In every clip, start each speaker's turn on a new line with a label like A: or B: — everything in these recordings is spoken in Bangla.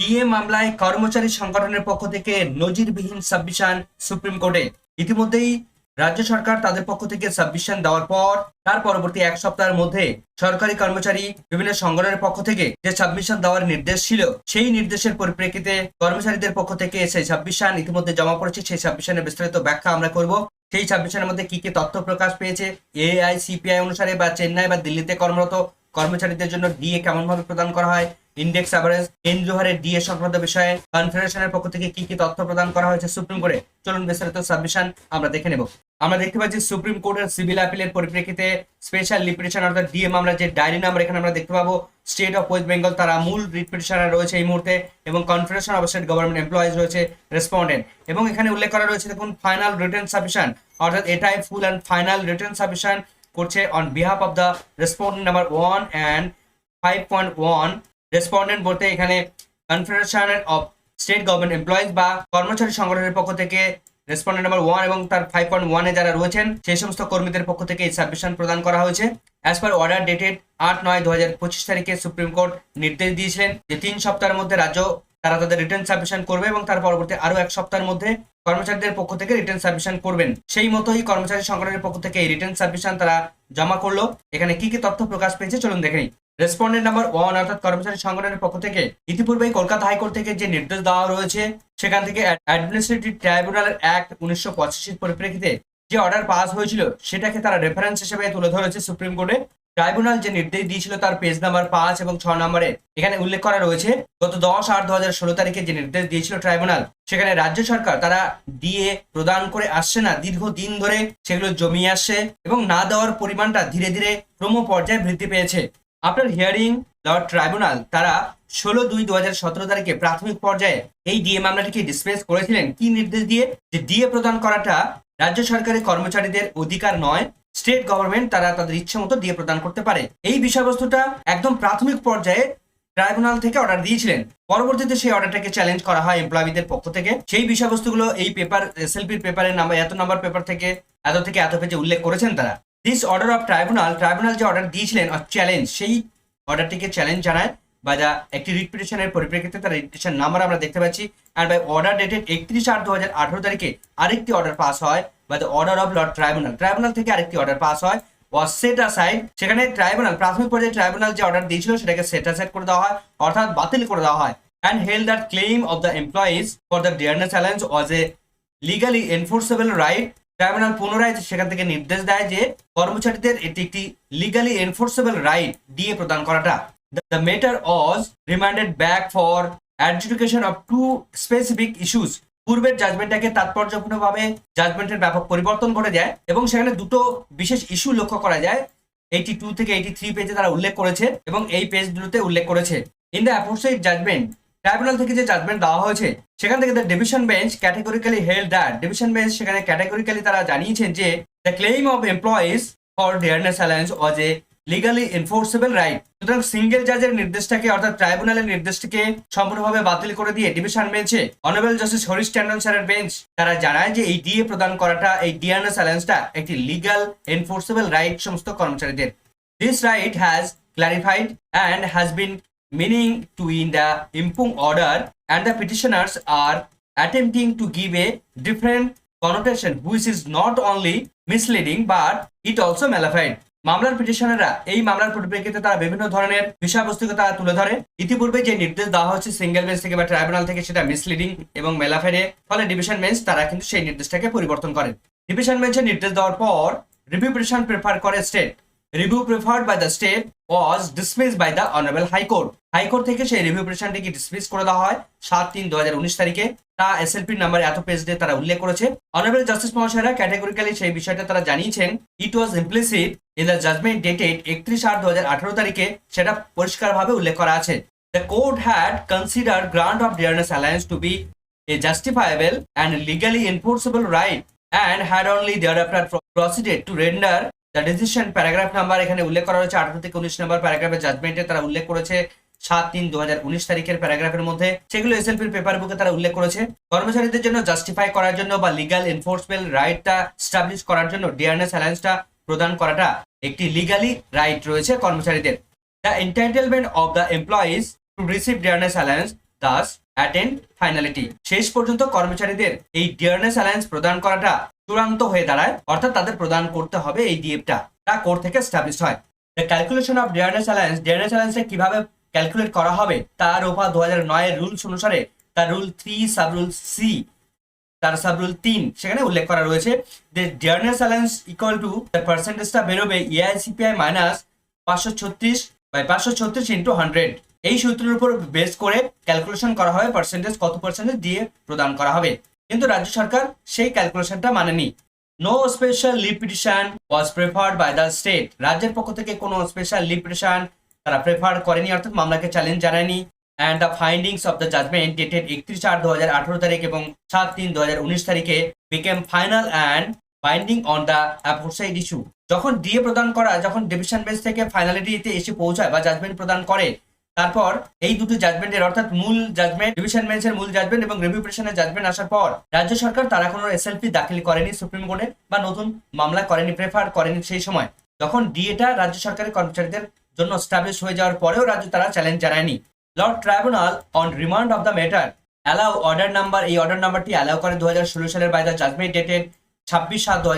A: ডিএ মামলায় কর্মচারী সংগঠনের পক্ষ থেকে নজিরবিহীন সাবমিশন সুপ্রিম কোর্টে। ইতিমধ্যেই রাজ্য সরকার তাদের পক্ষ থেকে সাবমিশন দেওয়ার পর, তার পরবর্তী এক সপ্তাহের মধ্যে সরকারি কর্মচারী বিভিন্ন সংগঠনের পক্ষ থেকে যে সাবমিশন দেওয়ার নির্দেশ ছিল, সেই নির্দেশের পরিপ্রেক্ষিতে কর্মচারীদের পক্ষ থেকে সেই সাবমিশন ইতিমধ্যে জমা পড়েছে। সেই সাবমিশনের বিস্তারিত ব্যাখ্যা আমরা করব। সেই সাবমিশনের মধ্যে কি কি তথ্য প্রকাশ পেয়েছে, এআই, সিপিআই অনুসারে বা চেন্নাই বা দিল্লিতে কর্মরত কর্মচারীদের জন্য ডিএ কেমন ভাবে প্রদান করা হয় ইন্ডেক্স অ্যাভারেজ এনজোহারের ডিএ সংক্রান্ত বিষয়ে কনফেডারেশনের পক্ষ থেকে কি কি তথ্য প্রদান করা হয়েছে সুপ্রিম কোর্টে? চলুন বিস্তারিত সাবমিশন আমরা দেখে নেব। আমরা দেখতে পাচ্ছি সুপ্রিম কোর্টের সিভিল অ্যাপিলের পরিপ্রেক্ষিতে স্পেশাল লিপিটেশন অর্থাৎ ডিএ মামলা যে ডায়েরি নাম্বার এখানে আমরা দেখতে পাবো স্টেট অফ ওয়েস্ট বেঙ্গল তারা মূল রিপিটিশনার রয়েছে এই মুহূর্তে এবং confederation of state government employees রয়েছে রেসপন্ডেন্ট এবং এখানে উল্লেখ করা রয়েছে দেখুন ফাইনাল রিটার্ন সাবমিশন অর্থাৎ এটাই full and final return submission করছে on behalf of the respondent number one and five point one respondent বলতে এখানে confederation of state government employees বা কর্মচারী সংগঠনের পক্ষ থেকে রেসপন্ডেন্ট নাম্বার ওয়ান এবং তার ফাইভ পয়েন্ট ওয়ানে যারা রয়েছেন, সেই সমস্ত কর্মীদের পক্ষ থেকে এই সাবমিশন প্রদান করা হয়েছে। অ্যাজ পার অর্ডার ডেটেড আট নয় দু হাজার পঁচিশ তারিখে সুপ্রিম কোর্ট নির্দেশ দিয়েছিলেন যে তিন সপ্তাহের মধ্যে রাজ্য তারা তাদের রিটার্ন সাবমিশন করবে এবং তার পরবর্তী আরও এক সপ্তাহের মধ্যে কর্মচারীদের পক্ষ থেকে রিটার্ন সাবমিশন করবেন। সেই মতোই কর্মচারী সংগঠনের পক্ষ থেকে এই রিটার্ন সাবমিশন তারা জমা করল। এখানে কি কি তথ্য প্রকাশ পেয়েছে চলুন দেখে নিই। রেসপন্ডেন্ট নাম্বার ওয়ান অর্থাৎ কর্মচারী সংগঠনের পক্ষ থেকে ইতিপূর্বেই কলকাতা হাইকোর্ট থেকে যে নির্দেশ দেওয়া রয়েছে, সেখান থেকে অ্যাডমিনিস্ট্রেটিভ ট্রাইব্যুনালের অ্যাক্ট উনিশশো পঁচাশির পরিপ্রেক্ষিতে যে অর্ডার পাস হয়েছিল, সেটাকে তারা রেফারেন্স হিসেবে তুলে ধরেছে সুপ্রিম কোর্টে ট্রাইব্যুনাল যে নির্দেশ দিয়েছিল, তার পেজ নাম্বার পাঁচ এবং ছ নম্বরে এখানে উল্লেখ করা রয়েছে, গত দশ আট দু হাজার ষোলো তারিখে যে নির্দেশ দিয়েছিল ট্রাইব্যুনাল সেখানে রাজ্য সরকার তারা দিয়ে প্রদান করে আসছে না দীর্ঘ দিন ধরে সেগুলো জমিয়ে আসছে এবং না দেওয়ার পরিমাণটা ধীরে ধীরে ক্রম পর্যায়ে বৃদ্ধি পেয়েছে। আফটার হিয়ারিং লর্ড ট্রাইব্যুনাল তারা ষোলো দুই দু হাজার সতেরো তারিখে প্রাথমিক পর্যায়ে এই ডিএ মামলাটিকে ডিসপ্লেস করেছিলেন। কি নির্দেশ দিয়ে? যে ডিএ প্রদান করাটা রাজ্য সরকারের কর্মচারীদের অধিকার নয় স্টেট গভর্নমেন্ট তারা তাদের ইচ্ছে মতো ডিএ প্রদান করতে পারে। এই বিষয়বস্তুটা একদম প্রাথমিক পর্যায়ে ট্রাইব্যুনাল থেকে অর্ডার দিয়েছিলেন। পরবর্তীতে সেই অর্ডারটাকে চ্যালেঞ্জ করা হয় এমপ্লয়িদের পক্ষ থেকে। সেই বিষয়বস্তুগুলো এই পেপার এসএলপির পেপারের নাম্বার এত নাম্বার পেপার থেকে, এত থেকে এত পেজে উল্লেখ করেছেন তারা। This order of tribunal tribunal যে অর্ডার দিয়েছিলেন চ্যালেঞ্জ সেই অর্ডারটিকে চ্যালেঞ্জ জানায় বা যা একটি রিট পিটিশনের পরিপ্রেক্ষিতে তার রিট পিটিশন নাম্বার আমরা দেখতে পাচ্ছি। অ্যান্ড বাই অর্ডার ডেটেড একত্রিশ আট দু হাজার আঠারো তারিখে আরেকটি অর্ডার পাস হয় বা the order of lord tribunal tribunal থেকে আরেকটি অর্ডার পাস হয় ওয়াজ সেট অ্যাসাইড সেখানে ট্রাইব্যুনাল প্রাথমিক পর্যায়ে ট্রাইব্যুনাল যে অর্ডার দিয়েছিল, সেটাকে সেট অ্যাসাইড করে দেওয়া হয়, অর্থাৎ বাতিল করে দেওয়া হয়। And held that claim of the employees for the dearness challenge was a legally enforceable right tribunal পুনরায় সেখান থেকে নির্দেশ দেয় যে কর্মচারীদের এটি একটি লিগালি এনফোর্সেবল রাইট দিয়ে প্রদান করাটা। The matter was remanded back for adjudication of two specific issues পূর্বের জাজমেন্টটাকে তাৎপর্যপূর্ণভাবে জাজমেন্টের ব্যাপক পরিবর্তন করে যায় এবং সেখানে দুটো বিশেষ ইস্যু লক্ষ্য করা যায়। এইটি টু থেকে এইটি থ্রি পেজে তারা উল্লেখ করেছে এবং এই পেজগুলোতে উল্লেখ করেছে। In the aforesaid judgment tribunal থেকে যে জাজমেন্ট দেওয়া হয়েছে, সেখান থেকে the division bench categorically held that division bench সেখানে ক্যাটেগরিক্যালি তারা জানিয়েছেন যে the claim of employees for dearness allowance was a legally enforceable right সুতরাং সিঙ্গেল জাজের নির্দেশটাকে অর্থাৎ ট্রাইব্যুনালের নির্দেশটিকে সম্পূর্ণভাবে বাতিল করে দিয়ে ডিভিশন বেঞ্চে অনারেবল জাস্টিস হরিশ ট্যান্ডন স্যারের বেঞ্চ তারা জানায় যে এই ডিএ প্রদান করাটা, এই ডিয়ারনেস অ্যালায়েন্সটা একটি লিগাল এনফোর্সেবল রাইট সমস্ত কর্মচারীদের। This right has clarified and has been meaning to in the impung order and the petitioners are attempting to give a different connotation, which is not only misleading, but it also malified মামলার পিটিশনাররা এই মামলার পরিপ্রেক্ষিতে তারা বিভিন্ন ধরনের বিষয়বস্তুকে তারা তুলে ধরে। ইতিপূর্বে যে নির্দেশ দেওয়া হচ্ছে সিঙ্গেল বেঞ্চ থেকে বা ট্রাইব্যুনাল থেকে সেটা মিসলিডিং এবং মেলাফেরে ফলে ডিভিশন বেঞ্চ তারা কিন্তু সেই নির্দেশটাকে পরিবর্তন করেন ডিভিশন বেঞ্চের নির্দেশ দেওয়ার পর রিভিউ পিটিশন প্রেফার করে state review preferred by the state was dismiss by the honourable high court high court থেকে সেই রিভিউ পিটিশনটিকে ডিসমিস করে দেওয়া হয়? সাত তিন দু তারিখে। তা এসএলপি নাম্বার এত পেজ দিয়ে তারা উল্লেখ করেছে। অনারেবল জাস্টিস মহাশয়রা ক্যাটেগরিক্যালি সেই বিষয়টা তারা জানিয়েছেন। It was implicit in the judgment dated একত্রিশ আট দু হাজার আঠারো তারিখে সেটা পরিষ্কারভাবে উল্লেখ করা আছে। The court had consider grant of dearness allowance to be a justifiable and legally enforceable right and had only thereafter pro- proceeded to render the decision paragraph number এখানে উল্লেখ করা হয়েছে, আঠারো থেকে উনিশ নম্বর প্যারাগ্রাফের জাজমেন্টে তারা উল্লেখ করেছে, সাত তিন দু তারিখের প্যারাগ্রাফের মধ্যে। সেগুলো এসএলপির পেপার বুকে তারা উল্লেখ করেছে। কর্মচারীদের জন্য জাস্টিফাই করার জন্য বা লিগাল এনফোর্সমেন্ট রাইটটা স্টাবলিশ করার জন্য ডিয়ারনেস অ্যালায়েন্সটা প্রদান করাটা একটি লিগালি রাইট রয়েছে কর্মচারীদের। The entitlement of the employees to receive dearness allowance thus attained finality শেষ পর্যন্ত কর্মচারীদের এই ডিয়ারনেস অ্যালায়েন্স প্রদান করাটা চূড়ান্ত হয়ে দাঁড়ায়, অর্থাৎ তাদের প্রদান করতে হবে এই ডিএফটা তা কোর্ট থেকে স্টাবলিশ হয়। Calculation of dearness allowance dearness অ্যালায়েন্সটা কীভাবে ক্যালকুলেট করা হবে? তার ওপর দু হাজার নয়ের রুলস অনুসারে তার rule three sub rule C তার সাব রুল তিন, সেখানে উল্লেখ করা রয়েছে যে ডিয়ারনেস অ্যালায়েন্স ইকুয়াল টু পার্সেন্টেজটা বেরোবে এআইসিপিআই মাইনাস পাঁচশো ছত্রিশ বাই পাঁচশো ছত্রিশ ইন্টু হান্ড্রেড এই সূত্রের উপর বেস করে ক্যালকুলেশন করা হয় পার্সেন্টেজ কত পার্সেন্টেজ দিয়ে প্রদান করা হবে। কিন্তু রাজ্য সরকার সেই ক্যালকুলেশনটা মানেনি। No special leave petition was preferred by the state রাজ্যের পক্ষ থেকে কোনো স্পেশাল লিভ পিটিশন তারা প্রেফার করেনি, অর্থাৎ মামলাকে চ্যালেঞ্জ জানায়নি। And the findings of the judgment dated একত্রিশ চার দু হাজার আঠারো তারিখ এবং সাত তিন দু হাজার উনিশ তারিখে became final and binding on the aforesaid issue যখন ডিএ প্রদান করা, যখন ডিভিশন বেস থেকে ফাইনালিটিতে এসে পৌঁছায় বা জাজমেন্ট প্রদান করে তারপর এই দুটি জাজমেন্টের অর্থাৎ মূল জাজমেন্ট ডিভিশন বেঞ্চের মূল জাজমেন্ট এবং রিভিউ পিটিশনের জাজমেন্ট আসার পর রাজ্য সরকার তারা কোনো এসএলপি দাখিল করেনি সুপ্রিম কোর্টে বা নতুন মামলা করেনি প্রেফার করেনি সেই সময়। তখন ডিএটা রাজ্য সরকারের কর্মচারীদের জন্য স্টাবলিশ হয়ে যাওয়ার পরেও রাজ্য তারা চ্যালেঞ্জ জানায়নি। Lord tribunal on remand of the matter allow order number এই অর্ডার নাম্বারটি অ্যালাউ করে দু হাজার ষোলো সালের বাই দ্য জাজমেন্ট ডেটেড ছাব্বিশ সাত দু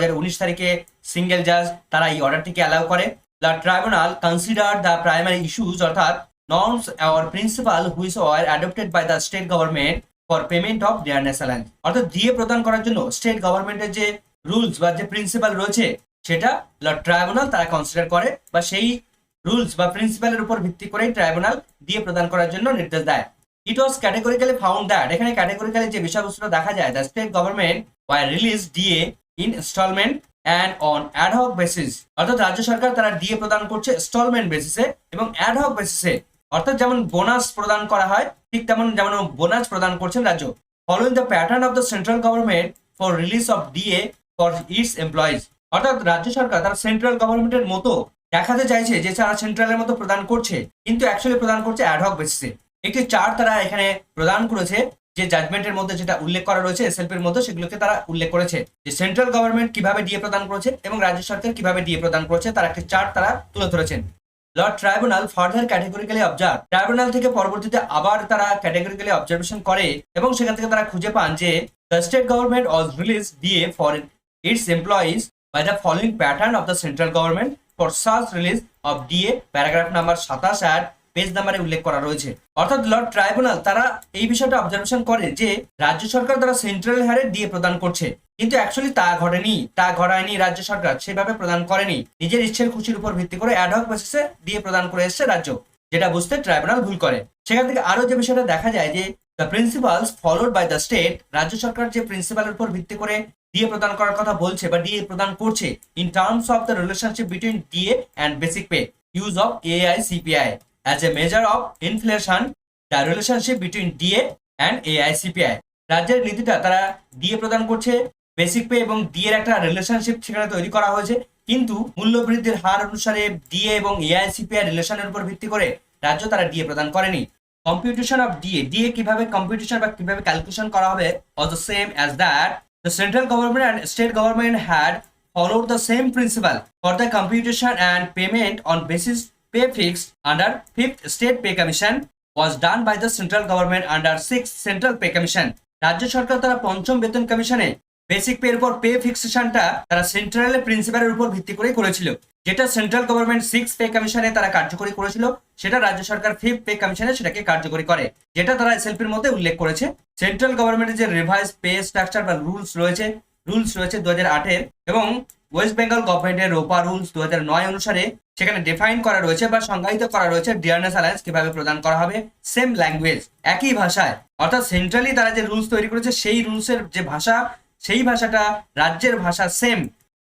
A: তারিখে সিঙ্গেল জাজ তারা এই অর্ডারটিকে অ্যালাউ করে। The tribunal consider the primary issues অর্থাৎ norms or principle which were adopted by the state government for payment of dearness allowance অর্থাৎ দিয়ে প্রদান করার জন্য স্টেট গভর্নমেন্টের যে রুলস বা যে প্রিন্সিপাল রয়েছে, সেটা ট্রাইব্যুনাল তারা কনসিডার করে বা সেই রুলস বা প্রিন্সিপালের উপর ভিত্তি করেই ট্রাইব্যুনাল দিয়ে প্রদান করার জন্য নির্দেশ দেয়। It was categorically found that এখানে ক্যাটেগরিক্যালি যে বিষয়বস্তুটা দেখা যায় the state government were release DA in instalment and on ad hoc basis অর্থাৎ রাজ্য সরকার তারা ডিএ প্রদান করছে ইনস্টলমেন্ট বেসিসে এবং অ্যাডহক বেসিসে অর্থাৎ যেমন বোনাস প্রদান করা হয়, ঠিক তেমন যেমন বোনাস প্রদান করছেন রাজ্য। Following the pattern of the central government for release of DA for its employees অর্থাৎ রাজ্য সরকার তারা সেন্ট্রাল গভর্নমেন্টের মতো দেখাতে চাইছে যে তারা সেন্ট্রালের মতো প্রদান করছে, কিন্তু অ্যাকচুয়ালি প্রদান করছে অ্যাডহক বেসিসে একটি চার্ট তারা এখানে প্রদান করেছে, যে জাজমেন্টের মধ্যে যেটা উল্লেখ করা রয়েছে এসএলপির মধ্যে সেগুলোকে তারা উল্লেখ করেছে। যে সেন্ট্রাল গভর্নমেন্ট কীভাবে ডিএ প্রদান করেছে এবং রাজ্য সরকার কীভাবে ডিএ প্রদান করেছে, তার একটি চার্ট তারা তুলে ধরেছেন। Lord tribunal further categorically observe tribunal থেকে পরবর্তীতে আবার তারা ক্যাটেগরিক্যালি অবজারভেশন করে এবং সেখান থেকে তারা খুঁজে পান যে the state government was release DA for its employees by the following pattern of the central government for search release of DA paragraph number সাতাশ আর পেজ নাম্বারে উল্লেখ করা রয়েছে। অর্থাৎ লর্ড ট্রাইব্যুনাল তারা এই বিষয়টা অবজারভেশন করে যে, রাজ্য সরকার তারা সেন্ট্রাল হারে ডিএ প্রদান করছে। কিন্তু অ্যাকচুয়ালি তা ঘটেনি, তা ঘটায়নি রাজ্য সরকার, সেভাবে প্রদান করেনি। নিজের ইচ্ছের খুশির উপর ভিত্তি করে অ্যাডহক বেসিসে ডিএ প্রদান করে এসছে রাজ্য, যেটা বুঝতে ট্রাইব্যুনাল ভুল করে। সেখান থেকে আরও যে বিষয়টা দেখা যায় যে the principles followed by the state রাজ্য সরকার যে প্রিন্সিপালের উপর ভিত্তি করে ডিএ প্রদান করার কথা বলছে বা ডিএ প্রদান করছে in terms of the relationship between DA and basic pay use of AI CPI a measure of inflation the relationship between DA and AI CPI রাজ্যের নীতিটা তারা ডিএ প্রদান করছে বেসিক পে এবং ডিএর একটা রিলেশনশিপ সেখানে তৈরি করা হয়েছে। কিন্তু মূল্যবৃদ্ধির হার অনুসারে ডিএ এবং এআইসিপিআই রিলেশনের উপর ভিত্তি করে রাজ্য তারা ডিএ প্রদান করেনি। কম্পিউটেশন অফ ডিএ ডিএ কীভাবে কম্পিউটেশন বা কীভাবে ক্যালকুলেশন করা হবে was the same as that the central government and state government had followed the same principle for the computation and payment on basis pay fixed under 5th state pay commission was done by the central government under 6th central pay commission. রাজ্য সরকার তারা পঞ্চম বেতন কমিশনে বেসিক পে এর উপর পে ফিক্সেশনটা তারা সেন্ট্রালের প্রিন্সিপালের উপর ভিত্তি করে করেছিল। যেটা সেন্ট্রাল গভর্নমেন্ট সিক্স পে কমিশনে তারা কার্যকরী করেছিল, সেটা রাজ্য সরকার ফিফথ পে কমিশনে সেটাকে কার্যকরী করে। যেটা তারা এসএলপির মধ্যে উল্লেখ করেছে। সেন্ট্রাল গভর্নমেন্টের যে রিভাইজ পে স্ট্রাকচার বা রুলস রয়েছে রুলস রয়েছে দু হাজার আটের এবং ওয়েস্ট বেঙ্গল গভর্নমেন্টের রোপা রুলস দু নয় অনুসারে সেখানে ডিফাইন করা রয়েছে বা সংজ্ঞায়িত করা রয়েছে ডিয়ারনেস অ্যালায়েন্স কীভাবে প্রদান করা হবে। সেম ল্যাঙ্গুয়েজ একই ভাষায়। অর্থাৎ সেন্ট্রালি তারা যে রুলস তৈরি করেছে, সেই রুলসের যে ভাষা, সেই ভাষাটা রাজ্যের ভাষা same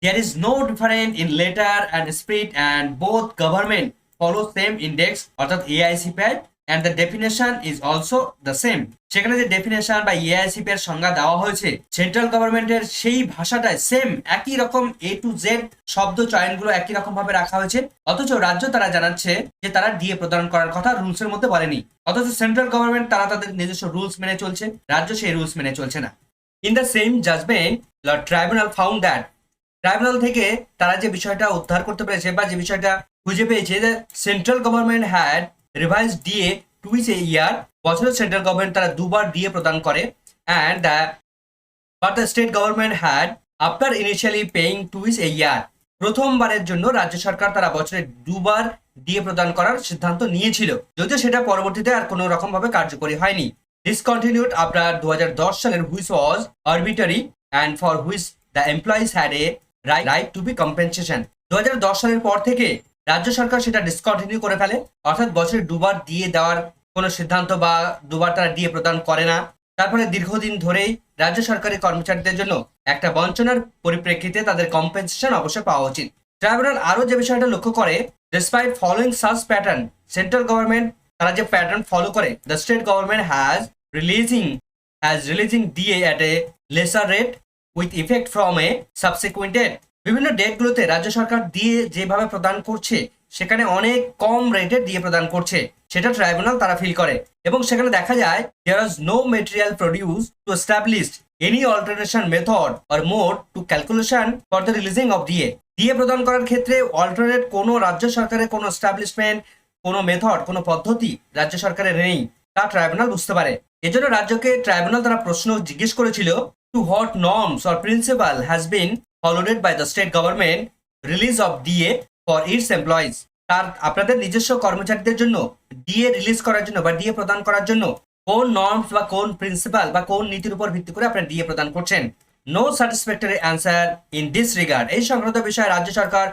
A: there is no different in letter and spirit and both government follow same index অর্থাৎ AICPI and the definition is also the same সেখানে যে ডেফিনেশন বা এআইসিপি এর সংজ্ঞা দেওয়া হয়েছে সেন্ট্রাল গভর্নমেন্টের সেই ভাষাটায় সেম একই রকম এ টু জেড শব্দ চয়নগুলো একই রকম ভাবে রাখা হয়েছে। অথচ রাজ্য তারা জানাচ্ছে যে তারা ডিএ প্রদান করার কথা রুলস এর মধ্যে বলেনি। অথচ সেন্ট্রাল গভর্নমেন্ট তারা তাদের নিজস্ব রুলস মেনে চলছে, রাজ্য সেই রুলস মেনে চলছে না। In the same judgment tribunal found that tribunal থেকে তারা যে বিষয়টা উদ্ধার করতে পেরেছে বা যে বিষয়টা খুঁজে পেয়েছে, যে central government had revise DA twice a year বছরে সেন্ট্রাল গভর্নমেন্ট তারা দুবার ডিএ প্রদান করে and but the state government had after initially paying twice a year প্রথমবারের জন্য রাজ্য সরকার তারা বছরে দুবার ডিএ প্রদান করার সিদ্ধান্ত নিয়েছিল। যদিও সেটা পরবর্তীতে আর কোনো রকমভাবে কার্যকরী হয়নি। ডিসকন্টিনিউড আফটার দু সালের which was arbitrary and for which the employees had a right to be compensation দু সালের পর থেকে রাজ্য সরকার সেটা ডিসকন্টিনিউ করে ফেলে। অর্থাৎ বছরে দুবার দিয়ে দেওয়ার কোনো সিদ্ধান্ত বা দুবার তারা দিয়ে প্রদান করে না। তারপরে দীর্ঘদিন ধরেই রাজ্য সরকারি কর্মচারীদের জন্য একটা বঞ্চনার পরিপ্রেক্ষিতে তাদের কম্পেনসেশন অবশ্যই পাওয়া উচিত। ট্রাইব্যুনাল আরও যে বিষয়টা লক্ষ্য করে despite following such pattern central government তারা যে প্যাটার্ন ফলো করে the state government has releasing has releasing DA at a lesser rate with effect from a subsequent date বিভিন্ন ডেটগুলোতে রাজ্য সরকার দিয়ে যেভাবে প্রদান করছে, সেখানে অনেক কম রেটে দিয়ে প্রদান করছে। সেটা ট্রাইব্যুনাল তারা ফিল করে। এবং সেখানে দেখা যায় there no material produce to establish any alternation method or mode to calculation for the releasing of DA DA প্রদান করার ক্ষেত্রে অল্টারনেট কোনো রাজ্য সরকারের কোনো এস্টাবলিশমেন্ট কোনো মেথড কোনো পদ্ধতি রাজ্য সরকারের নেই। তা ট্রাইব্যুনাল বুঝতে পারে। এজন্য রাজ্যকে ট্রাইব্যুনাল তারা প্রশ্ন জিজ্ঞেস করেছিল to what norms or principle has been followed by the state government release of DA for its employees তার, আপনাদের নিজস্ব কর্মচারীদের জন্য ডিএ রিলিজ করার জন্য বা ডিএ প্রদান করার জন্য কোন নর্মস বা কোন প্রিন্সিপাল বা কোন নীতির উপর ভিত্তি করে আপনারা ডিএ প্রদান করছেন? No satisfactory answer in this regard এই সংক্রান্ত বিষয়ে রাজ্য সরকার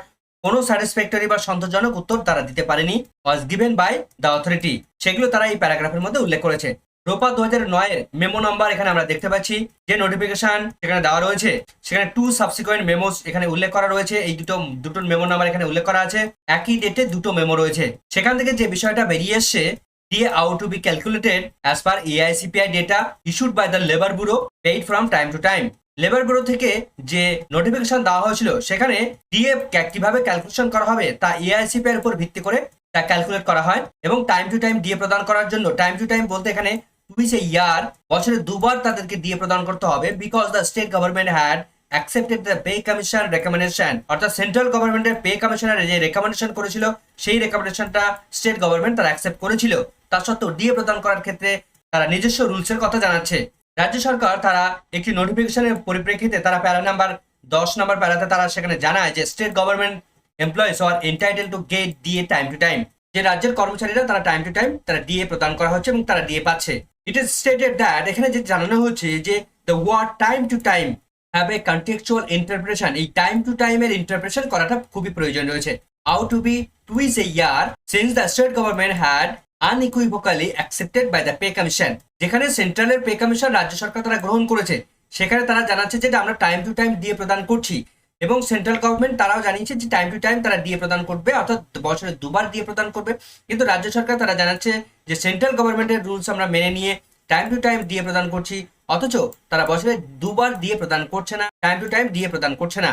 A: কোনো স্যাটিসফ্যাক্টরি বা সন্তোষজনক উত্তর তারা দিতে পারেনি was given by the authority সেগুলো তারা এই প্যারাগ্রাফের মধ্যে উল্লেখ করেছে। রোপা দু হাজার নয়ের মেমো নাম্বার এখানে আমরা দেখতে পাচ্ছি। যে নোটিফিকেশন সেখানে দেওয়া রয়েছে, সেখানে টু সাবসিকুয়েন্ট মেমোস এখানে উল্লেখ করা রয়েছে। এই দুটো দুটো মেমো নাম্বার এখানে উল্লেখ করা আছে। একই ডেটে দুটো মেমো রয়েছে। সেখান থেকে যে বিষয়টা বেরিয়ে এসছে দিয়ে out to be calculated as per AICPI data issued by the labour bureau paid from time to time labour bureau থেকে যে নোটিফিকেশন দেওয়া হয়েছিল, সেখানে ডিএ কীভাবে ক্যালকুলেশন করা হবে, তা এআইসিপিআই এর উপর ভিত্তি করে তা ক্যালকুলেট করা হয় এবং টাইম টু টাইম ডিএ প্রদান করার জন্য টাইম টু টাইম বলতে এখানে টুইস এ ইয়ার, বছরে দুবার তাদেরকে ডিএ প্রদান করতে হবে because the state government had accepted the pay commission recommendation অর্থাৎ সেন্ট্রাল গভর্নমেন্টের পে কমিশনার যে রেকমেন্ডেশন করেছিল, সেই রেকমেন্ডেশনটা স্টেট গভর্নমেন্ট তারা অ্যাকসেপ্ট করেছিল। তা সত্ত্বেও ডিএ প্রদান করার ক্ষেত্রে তারা নিজস্ব রুলসের কথা জানাচ্ছে। রাজ্য সরকার তারা একটি নোটিফিকেশনের পরিপ্রেক্ষিতে তারা প্যারা নাম্বার দশ নম্বর প্যারাতে তারা সেখানে জানায় যে state government employees are entitle to get DA time to time যে রাজ্যের কর্মচারীরা তারা টাইম টু টাইম তারা ডিএ প্রদান করা হচ্ছে এবং তারা ডিএ পাচ্ছে। ইট ইজ স্টেটেড দ্যাট এখানে যে জানানো হচ্ছে যে the word time to time have a contextual interpretation এই টাইম টু টাইমের ইন্টারপ্রিটেশন করাটা খুবই প্রয়োজন রয়েছে। How to be twice a year since the state government had unequivocally accepted by the pay commission যেখানে সেন্ট্রালের পে কমিশন রাজ্য সরকার তারা গ্রহণ করেছে। সেখানে তারা জানাচ্ছে যে আমরা টাইম টু টাইম দিয়ে প্রদান করছি। এবং সেন্ট্রাল গভর্নমেন্ট তারাও জানিয়েছে যে টাইম টু টাইম তারা দিয়ে প্রদান করবে, অর্থাৎ বছরে দুবার দিয়ে প্রদান করবে। কিন্তু রাজ্য সরকার তারা জানাচ্ছে যে সেন্ট্রাল গভর্নমেন্টের রুলস আমরা মেনে নিয়ে টাইম টু টাইম দিয়ে প্রদান করছি, অথচ তারা বছরে দুবার দিয়ে প্রদান করছে না টাইম টু টাইম দিয়ে প্রদান করছে না।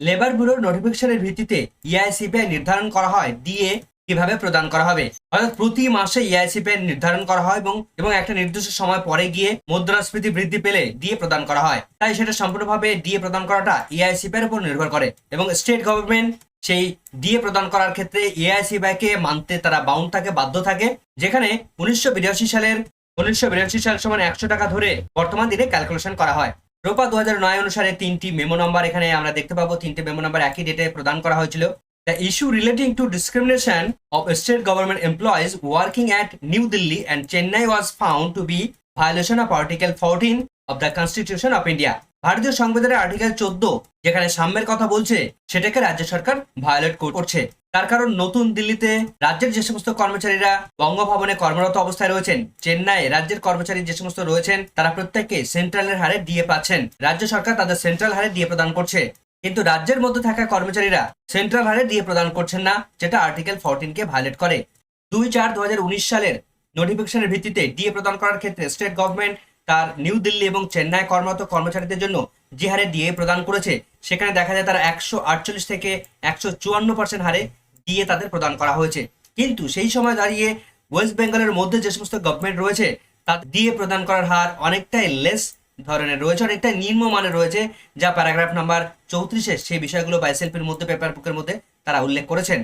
A: লেবার ব্যুরোর নোটিফিকেশনের ভিত্তিতে E ইআইসিপিআই নির্ধারণ করা হয় ডিএ কীভাবে প্রদান করা হবে? অর্থাৎ প্রতি মাসে E ইআইসিপিআই নির্ধারণ করা হয় এবং এবং একটা নির্দিষ্ট সময় পরে গিয়ে মুদ্রাস্ফীতি বৃদ্ধি পেলে ডিএ প্রদান করা হয়। তাই সেটা সম্পূর্ণভাবে ডিএ প্রদান করাটা E ইআইসিপিআই এর উপর নির্ভর করে এবং স্টেট গভর্নমেন্ট সেই ডিএ প্রদান করার ক্ষেত্রে E ব্যাকে মানতে তারা বাউন্ড থাকে, বাধ্য থাকে। যেখানে উনিশশো বিরাশি সালের, উনিশশো বিরাশি সাল সমান একশো টাকা ধরে বর্তমান দিনে ক্যালকুলেশন করা হয়। রোপা দু হাজার নয় অনুসারে তিনটি মেমো নাম্বার এখানে আমরা দেখতে পাবো। তিনটি মেমো নাম্বার একই ডেটে প্রদান করা হয়েছিল। The issue relating to discrimination of state government employees working at New Delhi and Chennai was found to be violation of article fourteen of the constitution of India ভারতীয় সংবিধানের আর্টিকেল চোদ্দ, যেখানে সাম্যের কথা বলছে, সেটাকে রাজ্য সরকার ভায়োলেট করছে। তার কারণ নতুন দিল্লিতে রাজ্যের যে সমস্ত কর্মচারীরা বঙ্গভবনে কর্মরত অবস্থায় রয়েছেন, চেন্নাই রাজ্যের কর্মচারী যে সমস্ত রয়েছেন, তারা প্রত্যেককে সেন্ট্রালের হারে ডিএ পাচ্ছেন। রাজ্য সরকার তাদের সেন্ট্রাল হারে ডিএ প্রদান করছে। কিন্তু রাজ্যের মধ্যে থাকা কর্মচারীরা সেন্ট্রাল হারে ডিএ প্রদান করছেন না, যেটা আর্টিকেল ফোরটিন কে ভায়োলেট করে। দুই চার দু সালের নোটিফিকেশনের ভিত্তিতে ডিএ প্রদান করার ক্ষেত্রে স্টেট গভর্নমেন্ট তার নিউ দিল্লি এবং চেন্নাই কর্মরত কর্মচারীদের জন্য যে হারে ডিএ প্রদান করেছে, সেখানে দেখা যায় তারা একশো আটচল্লিশ থেকে একশো চুয়ান্ন পার্সেন্ট হারে ডিএ তাদের প্রদান করা হয়েছে। কিন্তু সেই সময় দাঁড়িয়ে ওয়েস্ট বেঙ্গলের মধ্যে যে সমস্ত গভর্নমেন্ট রয়েছে তার ডিএ প্রদান করার হার অনেকটাই লেস ধরনের রয়েছে, অনেকটাই নিম্নমানের রয়েছে, যা প্যারাগ্রাফ নাম্বার চৌত্রিশে সেই বিষয়গুলো বাইসেলফের মধ্যে পেপার বুকের মধ্যে তারা উল্লেখ করেছেন।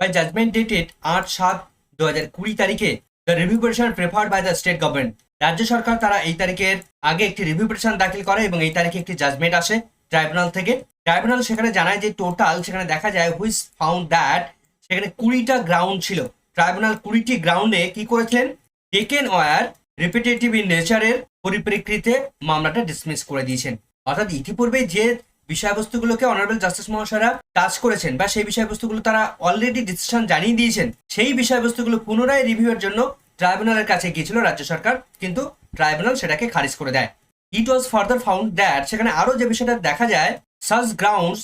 A: বাই জাজমেন্ট ডেটেড আট সাত দু হাজার কুড়ি তারিখে the review petition preferred by the state government রাজ্য সরকার তারা এই তারিখের আগে একটি রিভিউ পিটিশন দাখিল করে এবং এই তারিখে একটি জাজমেন্ট আসে ট্রাইব্যুনাল থেকে। ট্রাইব্যুনাল সেখানে জানায় যে টোটাল সেখানে দেখা যায় হুইচ ফাউন্ড দ্যাট সেখানে কুড়িটা গ্রাউন্ড ছিল। ট্রাইব্যুনাল কুড়িটি গ্রাউন্ডে কি করেছিলেন? টেকেন ওয়ার রিপিটেটিভ ইন নেচারের পরিপ্রেক্ষিতে মামলাটা ডিসমিস করে দিয়েছেন। অর্থাৎ ইতিপূর্বে যে বিষয়বস্তুগুলোকে অনারেবল জাস্টিস মহাশয়রা টাচ করেছেন বা সেই বিষয়বস্তুগুলো তারা অলরেডি ডিসিশন জানিয়ে দিয়েছেন, সেই বিষয়বস্তুগুলো পুনরায় রিভিউয়ের জন্য ট্রাইব্যুনালের কাছে গিয়েছিল রাজ্য সরকার, কিন্তু ট্রাইব্যুনাল সেটাকে খারিজ করে দেয়। It was further found that সেখানে আরও যে বিষয়টা দেখা যায় such grounds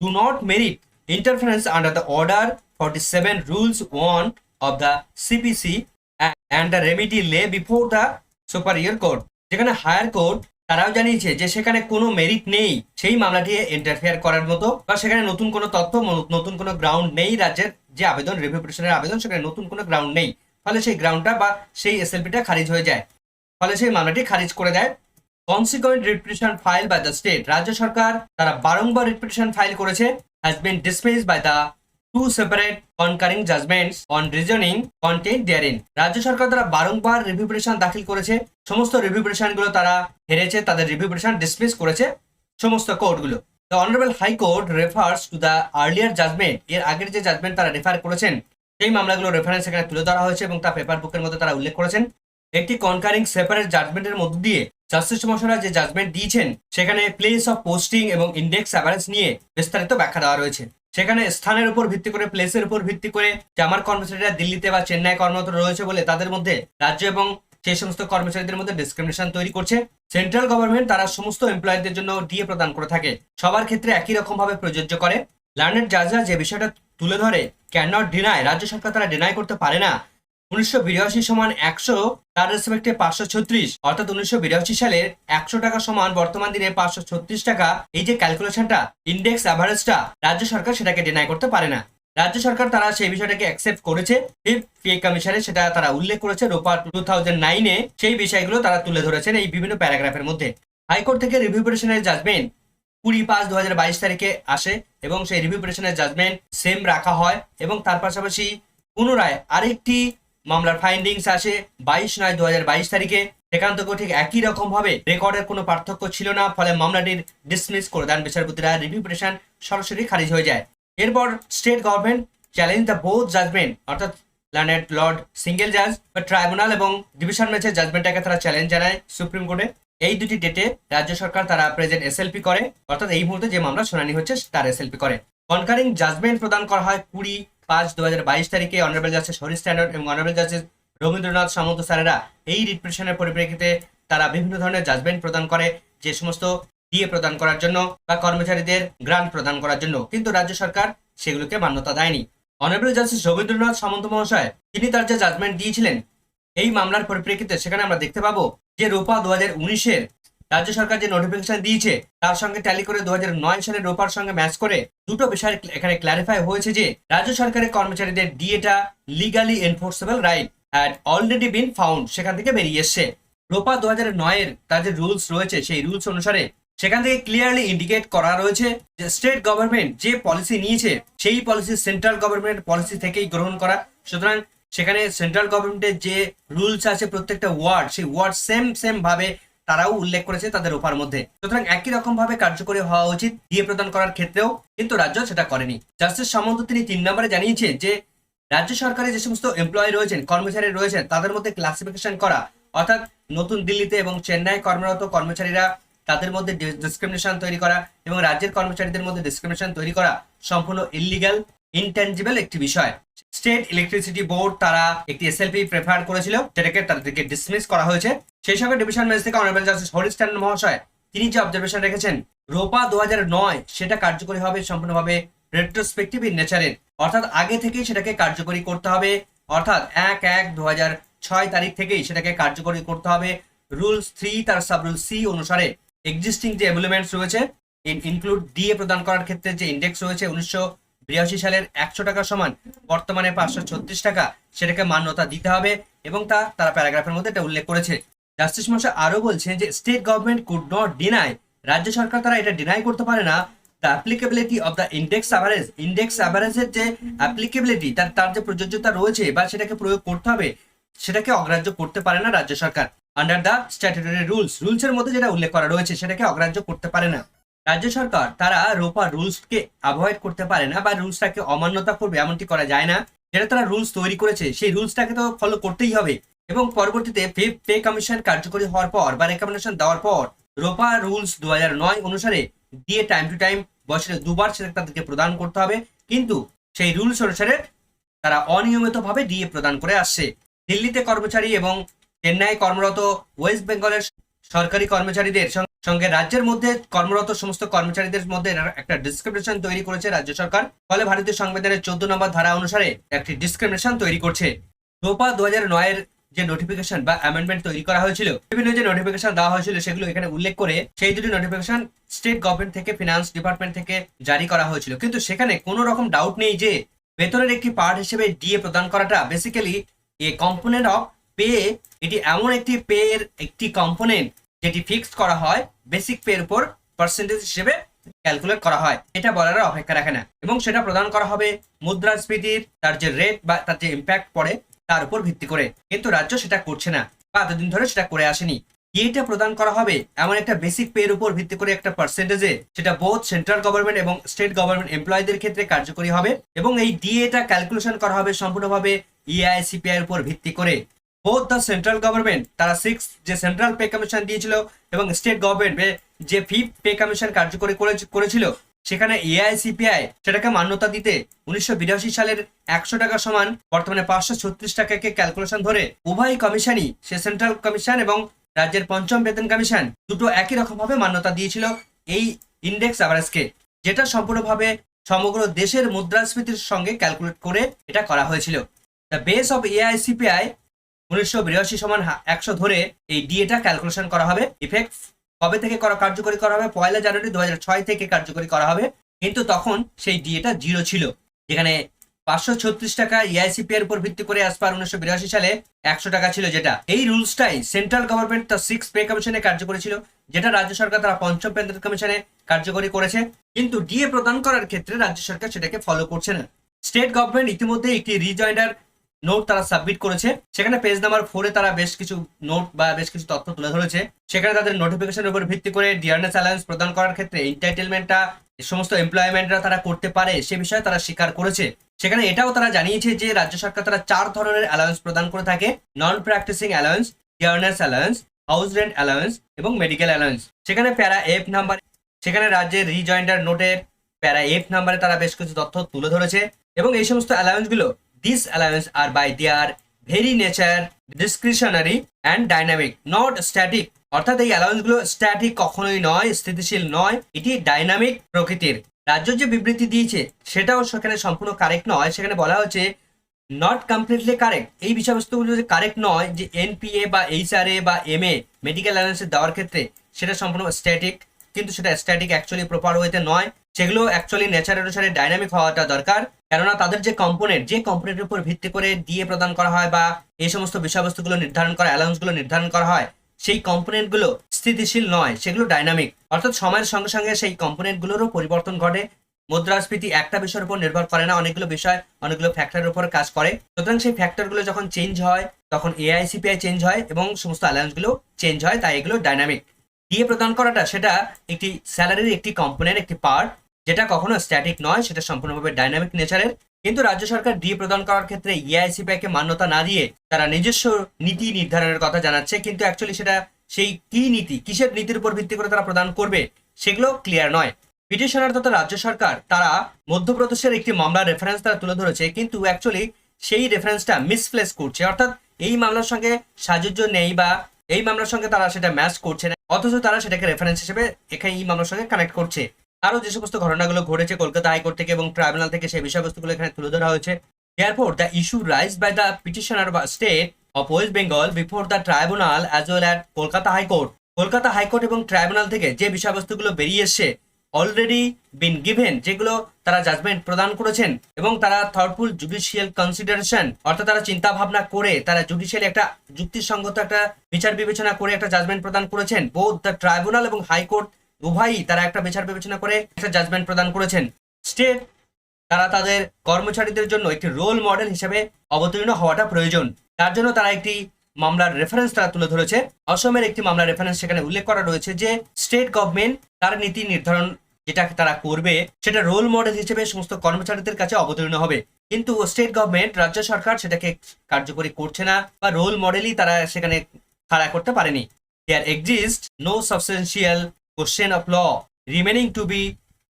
A: do not merit interference under the order forty seven rules one of the CPC and the remedy lay before the superior court যেখানে হায়ার কোর্ট তারাও জানিয়েছে যে সেখানে কোনো মেরিট নেই, সেই মামলাটি ইন্টারফেয়ার করার মতো, বা সেখানে নতুন কোনো তথ্য নতুন কোনো গ্রাউন্ড নেই রাজ্যের যে আবেদন রিভিউ পিটিশনের আবেদন, সেখানে নতুন কোনো গ্রাউন্ড নেই। ফলে সেই গ্রাউন্ডটা বা সেই এসএলপিটা খারিজ হয়ে যায়। ফলে সেই মামলাটি খারিজ করে দেয়। Consequent writ petition file by the state রাজ্য সরকার তারা বারংবার রিট পিটিশন ফাইল করেছে has been dismiss by the two separate concurring judgments on reasoning content therein রাজ্য সরকার তারা বারংবার রিভিউ পিটিশন দাখিল করেছে। সমস্ত রিভিউ পিটিশনগুলো তারা হেরেছে, তাদের রিভিউ পিটিশন ডিসমিস করেছে সমস্ত কোর্টগুলো the honourable high court refers to the earlier judgment এর আগের যে জাজমেন্ট তারা রেফার করেছেন, সেই মামলাগুলো রেফারেন্স এখানে তুলে ধরা হয়েছে এবং তা পেপার বুকের মধ্যে তারা উল্লেখ করেছেন। একটি কনকারিং সেপারেট জাজমেন্টের মধ্য দিয়ে জাস্টিস মশারা যে জাজমেন্ট দিয়েছেন, সেখানে প্লেস অফ পোস্টিং এবং ইন্ডেক্স অ্যাভারেজ নিয়ে বিস্তারিত ব্যাখ্যা দেওয়া রয়েছে। সেখানে স্থানের উপর ভিত্তি করে প্লেসের উপর ভিত্তি করে যে আমার কর্মচারীরা দিল্লিতে বা চেন্নাই কর্মরত রয়েছে বলে তাদের মধ্যে রাজ্য এবং সেই সমস্ত কর্মচারীদের মধ্যে ডিসক্রিমিনেশন তৈরি করছে। সেন্ট্রাল গভর্নমেন্ট তারা সমস্ত এমপ্লয়ীদের জন্য ডিএ প্রদান করে থাকে। সবার ক্ষেত্রে একই রকম ভাবে প্রযোজ্য করে। লার্নেড জাজরা যে বিষয়টা তুলে ধরে ক্যান নট ডিনাই রাজ্য সরকার তারা ডিনাই করতে পারে না। উনিশশো বিরাশি সমান একশো, তার রেসপেক্টে পাঁচশো ছত্রিশ। অর্থাৎ উনিশশো বিরাশি সালের একশো টাকা সমান বর্তমান দিনে পাঁচশো ছত্রিশ টাকা। এই যে ক্যালকুলেশনটা ইন্ডেক্স অ্যাভারেজটা রাজ্য সরকার সেটাকে ডিনাই করতে পারে না। রাজ্য সরকার তারা সেই বিষয়টাকে অ্যাকসেপ্ট করেছে। ফিফথ পে কমিশনে সেটা তারা উল্লেখ করেছে, রোপা টু থাউজেন্ড নাইনে সেই বিষয়গুলো তারা তুলে ধরেছেন এই বিভিন্ন প্যারাগ্রাফের মধ্যে। হাইকোর্ট থেকে রিভিউ জাজমেন্ট কুড়ি পাঁচ দু বাইশ তারিখে আসে এবং সেই রিভিউ জাজমেন্ট সেম রাখা হয় এবং তার পাশাপাশি পুনরায় আরেকটি মামলার ফাইন্ডিংস আসে বাইশ নয় দু তারিখে। সেখান থেকেও ঠিক একই রকম ভাবে রেকর্ডের কোনো পার্থক্য ছিল না, ফলে মামলাটির ডিসমিস করে দেন বিচারপতিরা। রিভিউ পিটিশন সরাসরি খারিজ হয়ে যায়। এরপর state government challenge the both judgement অর্থাৎ লার্নেড লর্ড সিঙ্গেল জাজ বা ট্রাইব্যুনাল এবং ডিভিশন ম্যাচের জাজমেন্টটাকে তারা চ্যালেঞ্জ জানায় সুপ্রিম কোর্টে। এই দুটি ডেটে রাজ্য সরকার তারা প্রেজেন্ট এসএলপি করে, অর্থাৎ এই মুহূর্তে যে মামলা শুনানি হচ্ছে তার এসএলপি করে। কনকারিং জাজমেন্ট প্রদান করা হয় কুড়ি পাঁচ দু তারিখে অনারেবল জাস্টিস হরিশ স্ট্যান্ডার্ড এবং অনারেবল জাস্টিস রবীন্দ্রনাথ সামন্ত স্যারেরা এই রিট পিটিশনের পরিপ্রেক্ষিতে তারা বিভিন্ন ধরনের জাজমেন্ট প্রদান করে, যে সমস্ত ডিএ প্রদান করার জন্য বা কর্মচারীদের গ্রান্ট প্রদান করার জন্য। কিন্তু রাজ্য সরকার সেগুলোকে মান্যতা দেয়নি। অনারেবল জাস্টিস রবীন্দ্রনাথ সামন্ত মহাশয়, তিনি তার যে জাজমেন্ট দিয়েছিলেন, এই মামলার পরিপ্রেক্ষিতে সেখানে আমরা দেখতে পাবো যে রোপা দু হাজার উনিশের রাজ্য সরকার যে নোটিফিকেশন দিয়েছে, তার সঙ্গে ট্যালি করে দু সালের রোপার সঙ্গে ম্যাচ করে দুটো বিষয় এখানে ক্ল্যারিফাই হয়েছে যে, রাজ্য সরকারের কর্মচারীদের ডিএটা legally enforceable right had already been found সেখান থেকে বেরিয়ে এসছে। রোপা দু হাজার নয়ের তার যে রুলস রয়েছে, সেই রুলস অনুসারে সেখান থেকে ক্লিয়ারলি ইন্ডিকেট করা রয়েছে যে স্টেট গভর্নমেন্ট যে পলিসি নিয়েছে, সেই পলিসি সেন্ট্রাল গভর্নমেন্ট পলিসি থেকেই গ্রহণ করা। সুতরাং সেখানে সেন্ট্রাল গভর্নমেন্টের যে রুলস আছে, প্রত্যেকটা ওয়ার্ড সেই ওয়ার্ড সেম সেম ভাবে তারাও উল্লেখ করেছে তাদের ওপার মধ্যে। সুতরাং একই রকম ভাবে কার্যকরী হওয়া উচিত দিয়ে প্রদান করার ক্ষেত্রেও, কিন্তু রাজ্য সেটা করেনি। জাস্টিস সামন্ত তিনি তিন নম্বরে জানিয়েছেন যে, রাজ্য সরকারের যে সমস্ত এমপ্লয়ি রয়েছেন, কর্মচারী রয়েছেন, তাদের মধ্যে ক্লাসিফিকেশন করা, অর্থাৎ নতুন দিল্লিতে এবং চেন্নাই কর্মরত কর্মচারীরা তাদের মধ্যে ডিসক্রিমিনেশন তৈরি করা এবং রাজ্যের কর্মচারীদের মধ্যে ডিসক্রিমিনেশন তৈরি করা সম্পূর্ণ ইলিগাল ইনটেনজিবল একটি বিষয়। স্টেট ইলেকট্রিসিটি বোর্ড তারা একটি এসএলপি প্রেফার করেছিল, যেটাকে তাদেরকে ডিসমিস করা হয়েছে। সেই সঙ্গে ডিভিশন বেঞ্চ থেকে অনারেবল জাস্টিস হরিশ মহাশয়, তিনি যে অবজারভেশন রেখেছেন, রোপা দু সেটা কার্যকরী হবে, সম্পূর্ণভাবে রেট্রোস্পেক্টিভ ইন নেচারের অর্থাৎ আগে থেকেই সেটাকে কার্যকরী করতে হবে। অর্থাৎ এক এক দু ছয় তারিখ থেকেই সেটাকে কার্যকরী করতে হবে। রুলস থ্রি তার সাব রুল সি অনুসারে এক্সিস্টিং যে এভেলমেন্টস রয়েছে ইনক্লুড ডিএ প্রদান করার ক্ষেত্রে যে ইন্ডেক্স রয়েছে, উনিশশো বিরাশি সালের একশো টাকা সমান বর্তমানে পাঁচশো ছত্রিশ টাকা সেটাকে মান্যতা দিতে হবে এবং তা তারা প্যারাগ্রাফের মধ্যে এটা উল্লেখ করেছে। জাস্টিস মশাই আরও বলছেন যে state government could not deny রাজ্য সরকার তারা এটা ডিনাই করতে পারে না। The applicability of the index average index অ্যাভারেজের যে অ্যাপ্লিকেবিলিটি তার তার যে প্রযোজ্যতা রয়েছে বা সেটাকে প্রয়োগ করতে হবে, সেটাকে অগ্রাহ্য করতে পারে না রাজ্য সরকার। Under the statutory rules rules এর মধ্যে যেটা উল্লেখ করা রয়েছে, সেটাকে অগ্রাহ্য করতে পারে না। রাজ্য সরকার, তারা রোপা রুলসকে অ্যাভয়েড করতে পারে না বা রুলসটাকে অমান্যতা করবে, এমনটি করা যায় না। যেটা তারা রুলস তৈরি করেছে, সেই রুলসটাকে তো ফলো করতেই হবে। এবং পরবর্তীতে পে পে কমিশন কার্যকরী হওয়ার পর বা রেকমেন্ডেশন দেওয়ার পর, রোপা রুলস দু অনুসারে দিয়ে টাইম টু টাইম বছরে দুবার সেটা তাদেরকে প্রদান করতে হবে। কিন্তু সেই রুলস অনুসারে তারা অনিয়মিতভাবে ডিএ প্রদান করে আসছে। দিল্লিতে কর্মচারী এবং চেন্নাই কর্মরত ওয়েস্ট বেঙ্গলের সরকারি কর্মচারীদের সঙ্গে রাজ্যের মধ্যে কর্মরত সমস্ত কর্মচারীদের মধ্যে একটা ডিসক্রিমিনেশন তৈরি করেছে রাজ্য সরকার। ফলে ভারতীয় সংবিধানের চোদ্দ নম্বর ধারা অনুসারে একটি ডিসক্রিমিনেশন তৈরি করছে। রোপা দু হাজার নয়ের যে নোটিফিকেশন বা অ্যামেন্ডমেন্ট তৈরি করা হয়েছিল, বিভিন্ন যে নোটিফিকেশন দেওয়া হয়েছিল সেগুলো এখানে উল্লেখ করে সেই দুটি নোটিফিকেশন স্টেট গভর্নমেন্ট থেকে ফিনান্স ডিপার্টমেন্ট থেকে জারি করা হয়েছিল। কিন্তু সেখানে কোনো রকম ডাউট নেই যে বেতনের একটি পার্ট হিসেবে ডিএ প্রদান করাটা basically a component of pay এটি এমন একটি পে এর একটি কম্পোনেন্ট যেটি ফিক্সড করা হয় বেসিক পে এর উপর পার্সেন্টেজ হিসেবে ক্যালকুলেট করা হয়। এটা বলার অপেক্ষা রাখে না। এবং সেটা প্রদান করা হবে মুদ্রাস্ফীতির, তার যে রেট বা তার যে ইম্প্যাক্ট পড়ে, তার উপর ভিত্তি করে। কিন্তু রাজ্য সেটা করছে না বা এতদিন ধরে সেটা করে আসেনি। ডিএটা প্রদান করা হবে? এমন একটা বেসিক পে এর উপর ভিত্তি করে একটা পার্সেন্টেজে সেটা বোথ সেন্ট্রাল গভর্নমেন্ট এবং স্টেট গভর্নমেন্ট এমপ্লয়ীদের ক্ষেত্রে কার্যকরী হবে। এবং এই ডিএটা ক্যালকুলেশন করা হবে সম্পূর্ণভাবে ইআইসিপিআই এর উপর ভিত্তি করে। বোথ দ্য সেন্ট্রাল গভর্নমেন্ট তারা সিক্স যে সেন্ট্রাল পে কমিশন দিয়েছিল এবং স্টেট গভর্নমেন্ট যে ফিফথ পে কমিশন কার্যকরী করে- করেছিল, সেখানে এআইসিপিআই সেটাকে মান্যতা দিতে উনিশশো বিরাশি সালের একশো টাকা সমান বর্তমানে পাঁচশো ছত্রিশ টাকাকে ক্যালকুলেশন ধরে উভয় কমিশনই সে সেন্ট্রাল কমিশন এবং রাজ্যের পঞ্চম বেতন কমিশন দুটো একই রকম ভাবে মান্যতা দিয়েছিল এই ইন্ডেক্স অ্যাভারেজকে যেটা সম্পূর্ণভাবে সমগ্র দেশের মুদ্রাস্ফীতির সঙ্গে ক্যালকুলেট করে এটা করা হয়েছিল। দ্য বেস অফ এআইসিপিআই উনিশশো বিরাশি সমান একশো ধরে এই ডিএটা ক্যালকুলেশন করা হবে। ইফেক্ট কবে থেকে করা কার্যকরী করা হবে? পয়লা জানুয়ারি দু থেকে কার্যকরী করা হবে। কিন্তু তখন সেই ডিএটা জিরো ছিল। যেখানে পাঁচশো ছত্রিশ টাকা E ইআইসিপি এর উপর ভিত্তি করে আসপার উনিশশো বিরাশি সালে একশো টাকা ছিল যেটা। এই রুলসটাই সেন্ট্রাল গভর্নমেন্ট তার সিক্স পে কমিশনে কার্যকরী ছিল, যেটা রাজ্য সরকার তারা পঞ্চম পে কমিশনে কার্যকরী করেছে। কিন্তু ডিএ প্রদান করার ক্ষেত্রে রাজ্য সরকার সেটাকে ফলো করছে না। স্টেট গভর্নমেন্ট ইতিমধ্যে একটি রিজয়েন্ডার নোট তারা সাবমিট করেছে। সেখানে পেজ নাম্বার ফোরে তারা বেশ কিছু নোট বা বেশ কিছু তথ্য তুলে ধরেছে। সেখানে তাদের নোটিফিকেশনের উপর ভিত্তি করে ডিয়ারনেস অ্যালায়েন্স প্রদান করার ক্ষেত্রে এন্টারটেনমেন্টটা সমস্ত এমপ্লয়মেন্টরা তারা করতে পারে, সে বিষয়ে তারা স্বীকার করেছে। সেখানে এটাও তারা জানিয়েছে যে রাজ্য সরকার তারা চার ধরনের অ্যালায়েন্স প্রদান করে থাকে। Non practising allowance dearness allowance house rent allowance এবং মেডিকেল অ্যালায়েন্স সেখানে প্যারা এফ নাম্বার সেখানে রাজ্যের রিজয়েন্ডার নোটের প্যারা এফ নাম্বারে তারা বেশ কিছু তথ্য তুলে ধরেছে। এবং এই সমস্ত allowance this allowance are by their very nature discretionary and dynamic not static অর্থাৎ এই অ্যালাউন্সগুলো স্ট্যাটিক কখনোই নয়, স্থিতিশীল নয়, এটি ডাইনামিক প্রকৃতির। রাজ্য যে বিবৃতি দিয়েছে, সেটাও সেখানে সম্পূর্ণ কারেক্ট নয়। সেখানে বলা হচ্ছে নট কমপ্লিটলি কারেক্ট এই বিষয়বস্তুগুলো যে কারেক্ট নয়, যে এনপিএ বা এইচআরএ বা এম এ মেডিকেল অ্যালায়েন্স দেওয়ার ক্ষেত্রে, সেটা সম্পূর্ণ স্ট্যাটিক কিন্তু সেটা স্ট্যাটিক অ্যাকচুয়ালি প্রপার ওয়েতে নয়। সেগুলো অ্যাকচুয়ালি নেচার অনুসারে ডাইনামিক হওয়াটা দরকার। কেননা তাদের যে কম্পোনেন্ট যে কম্পোনেন্টের উপর ভিত্তি করে দিয়ে প্রদান করা হয় বা এই সমস্ত বিষয়বস্তুগুলো নির্ধারণ করা অ্যালাউন্সগুলো নির্ধারণ করা হয়, সেই কম্পোনেন্টগুলো স্থিতিশীল নয়, সেগুলো ডাইনামিক অর্থাৎ সময়ের সঙ্গে সঙ্গে সেই কম্পোনেন্ট গুলোরও পরিবর্তন ঘটে। মুদ্রাস্ফীতি একটা বিষয়ের উপর নির্ভর করে না, অনেকগুলো বিষয়, অনেকগুলো ফ্যাক্টরের উপর কাজ করে। সুতরাং সেই ফ্যাক্টরগুলো যখন চেঞ্জ হয়, তখন এআইসিপিআই চেঞ্জ হয় এবং সমস্ত অ্যালায়েন্সগুলো চেঞ্জ হয়, তাই এগুলো ডাইনামিক দিয়ে প্রদান করাটা? সেটা একটি স্যালারির একটি কম্পোনেন্ট একটি পার্ট যেটা কখনো স্ট্যাটিক নয়, সেটা সম্পূর্ণভাবে ডাইনামিক নেচারের কিন্তু রাজ্য সরকার ডিএ প্রদান করার ক্ষেত্রে E ইআইসিপিআই মান্যতা না দিয়ে তারা নিজস্ব নীতি নির্ধারণের কথা জানাচ্ছে, কিন্তু অ্যাকচুয়ালি সেটা সেই কি নীতি, কিসের নীতির উপর ভিত্তি করে তারা প্রদান করবে, সেগুলো ক্লিয়ার নয়। পিটিশনার তথা রাজ্য সরকার, তারা মধ্যপ্রদেশের একটি মামলার রেফারেন্স তারা তুলে ধরেছে, কিন্তু অ্যাকচুয়ালি সেই রেফারেন্সটা মিসপ্লেস করছে। অর্থাৎ এই মামলার সঙ্গে সাজুজ্য নেই বা এই মামলার সঙ্গে তারা সেটা ম্যাচ করছে না। অথচ তারা সেটাকে রেফারেন্স হিসেবে এখানে এই মামলার সঙ্গে কানেক্ট করছে। আরও যে সমস্ত ঘটনাগুলো ঘটেছে কলকাতা হাইকোর্ট থেকে এবং ট্রাইব্যুনাল থেকে সেই বিষয়বস্তুগুলো এখানে তুলে ধরা হয়েছে। Therefore, the issue raise by the petitioner বা state of West Bengal before the tribunal as well as Kolkata high court Kolkata high court এবং ট্রাইব্যুনাল থেকে যে বিষয়বস্তুগুলো বেরিয়ে এসছে অলরেডি বিন গিভেন যেগুলো তারা জাজমেন্ট প্রদান করেছেন এবং তারা থটফুল জুডিশিয়াল কনসিডারেশন অর্থাৎ তারা চিন্তা ভাবনা করে, তারা জুডিশিয়াল একটা যুক্তিসঙ্গত একটা বিচার বিবেচনা করে একটা জাজমেন্ট প্রদান করেছেন। বোথ দ্য ট্রাইব্যুনাল এবং হাইকোর্ট উভয়ই তারা একটা বিচার বিবেচনা করে একটা জাজমেন্ট প্রদান করেছেন। স্টেট তারা তাদের কর্মচারীদের জন্য একটি রোল মডেল হিসেবে অবতীর্ণ হওয়াটা প্রয়োজন। তার জন্য তারা একটি মামলার রেফারেন্স তারা তুলে ধরেছে। অসমের একটি মামলার রেফারেন্স সেখানে উল্লেখ করা রয়েছে যে স্টেট গভর্নমেন্ট তার নীতি নির্ধারণ যেটা তারা করবে সেটা রোল মডেল হিসেবে সমস্ত কর্মচারীদের কাছে অবতীর্ণ হবে। কিন্তু স্টেট গভর্নমেন্ট রাজ্য সরকার সেটাকে কার্যকরী করছে না বা রোল মডেলই তারা সেখানে খাড়া করতে পারেনি। There exist no substantial question of law remaining to be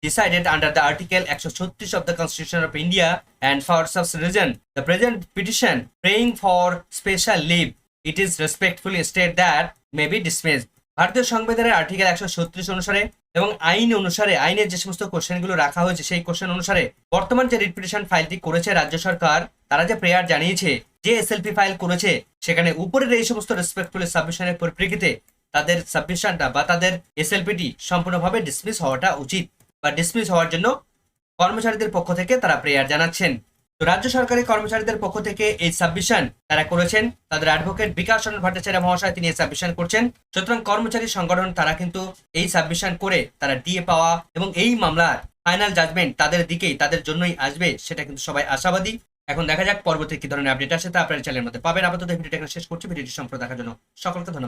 A: decided under the Article 136 of the Constitution of India and for such reason, the present petition praying for special leave, it is respectfully state that may be dismissed. ভারতীয় সংবিধানের আর্টিকেল একশো ছত্রিশ অনুসারে এবং আইন অনুসারে আইনের যে সমস্ত কোশ্চেনগুলো রাখা হয়েছে, সেই কোশ্চেন অনুসারে বর্তমান যে রিট পিটিশন ফাইলটি করেছে রাজ্য সরকার, তারা যে প্রেয়ার জানিয়েছে, যে এসএলপি ফাইল করেছে, সেখানে উপরের এই সমস্ত রেসপেক্টফুল সাবমিশনের পরিপ্রেক্ষিতে তাদের সাবমিশনটা বা তাদের এসএলপিটি সম্পূর্ণভাবে ডিসমিস হওয়াটা উচিত বা ডিসমিস হওয়ার জন্য কর্মচারীদের পক্ষ থেকে তারা প্রেয়ার জানাচ্ছেন রাজ্য সরকারি কর্মচারীদের পক্ষ থেকে এই সাবমিশন তারা করেছেন। তাদের অ্যাডভোকেট বিকাশ চন্দ্র ভট্টাচার্য মহাশয় তিনি এই সাবমিশন করছেন। সুতরাং কর্মচারী সংগঠন তারা কিন্তু এই সাবমিশন করে তারা ডিএ পাওয়া এবং এই মামলার ফাইনাল জাজমেন্ট তাদের দিকেই তাদের জন্যই আসবে সেটা কিন্তু সবাই আশাবাদী। এখন দেখা যাক পরবর্তী কি ধরনের আপডেট আসে তা আপনার চ্যানেলের মধ্যে পাবেন। আপাতত ভিডিওটা এখানে শেষ করছি। ভিডিওটি সম্পূর্ণ দেখার জন্য সকলকে ধন্যবাদ।